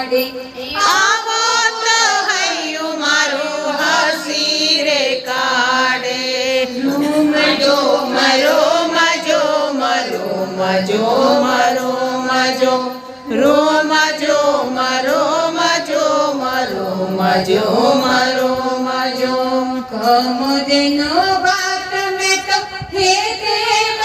પડે આવો તો હૈયું મારું હસી રે કાડે ઝૂમ જો મરો, મજો મરો મજો મરો, મજો. રોમ જો મરો, મજો મરો, મજો વાત મેં તો હે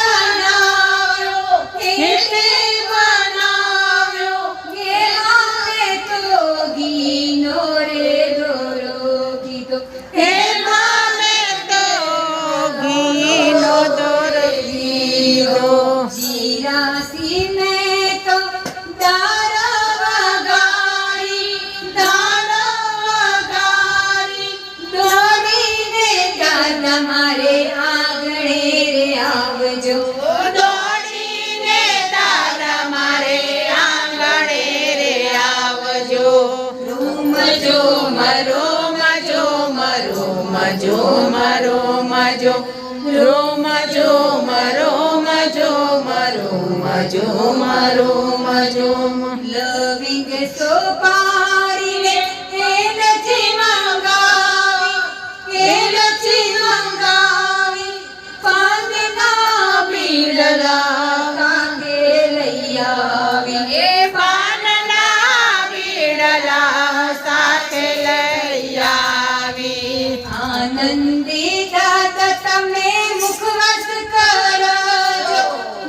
મારે આંગણે રે આવજો. દોડીને તારા મારે આંગણે રે આવજો. રૂમજો મરો મજો મરો મજો મરો મજો રોમ જો મરો મજો મરો મજો મરો મજો લવિંગ સોપા નંદી દાદા તમે મુખવાસ કરો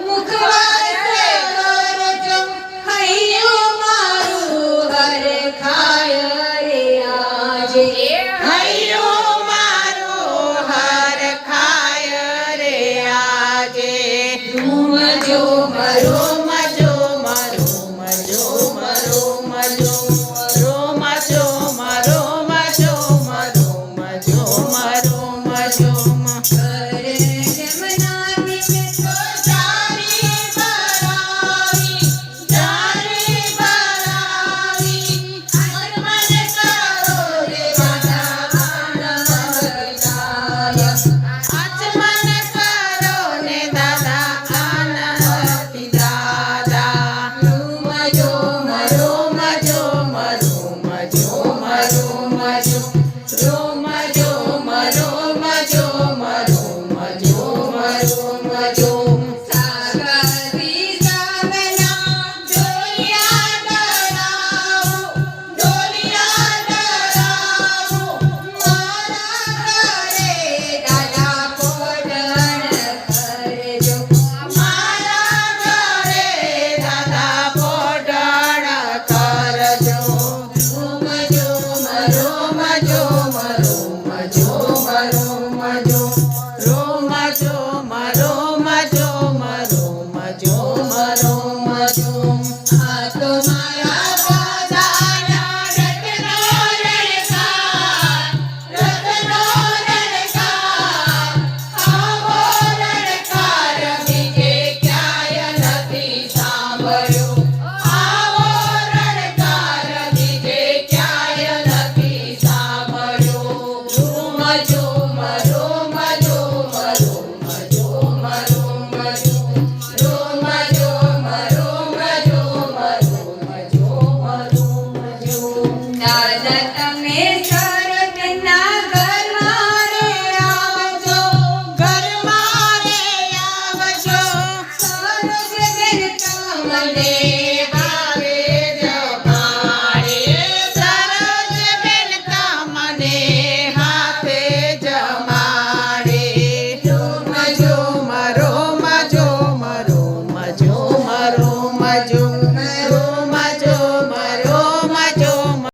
મુખવાસ કરો જો હૈયું મારું હર રે આજે. હૈયું મારું હર ખાય રે આજે. ધૂમ જો મરો Uh-huh.